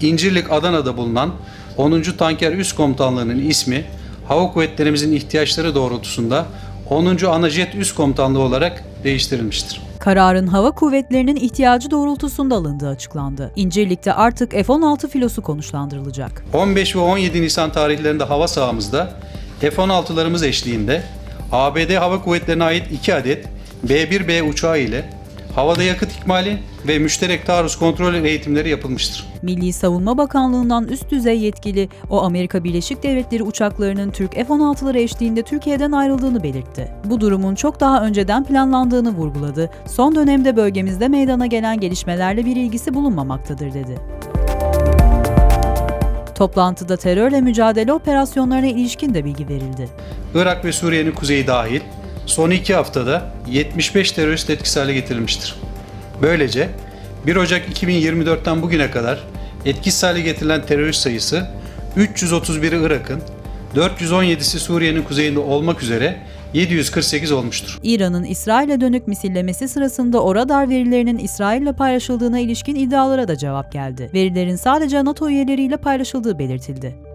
İncirlik Adana'da bulunan 10. Tanker Üst Komutanlığı'nın ismi Hava Kuvvetlerimizin ihtiyaçları doğrultusunda 10. Anajet Üst Komutanlığı olarak değiştirilmiştir. Kararın hava kuvvetlerinin ihtiyacı doğrultusunda alındığı açıklandı. İncirlik'te artık F-16 filosu konuşlandırılacak. 15 ve 17 Nisan tarihlerinde hava sahamızda F-16'larımız eşliğinde ABD Hava Kuvvetleri'ne ait 2 adet B-1B uçağı ile havada yakıt ikmali ve müşterek taarruz kontrol eğitimleri yapılmıştır. Milli Savunma Bakanlığı'ndan üst düzey yetkili o Amerika Birleşik Devletleri uçaklarının Türk F-16'ları eşliğinde Türkiye'den ayrıldığını belirtti. Bu durumun çok daha önceden planlandığını vurguladı. Son dönemde bölgemizde meydana gelen gelişmelerle bir ilgisi bulunmamaktadır dedi. Toplantıda terörle mücadele operasyonlarına ilişkin de bilgi verildi. Irak ve Suriye'nin kuzeyi dahil son iki haftada 75 terörist etkisiz hale getirilmiştir. Böylece 1 Ocak 2024'ten bugüne kadar etkisiz hale getirilen terörist sayısı 331'i Irak'ın, 417'si Suriye'nin kuzeyinde olmak üzere 748 olmuştur. İran'ın İsrail'e dönük misillemesi sırasında o radar verilerinin İsrail'le paylaşıldığına ilişkin iddialara da cevap geldi. Verilerin sadece NATO üyeleriyle paylaşıldığı belirtildi.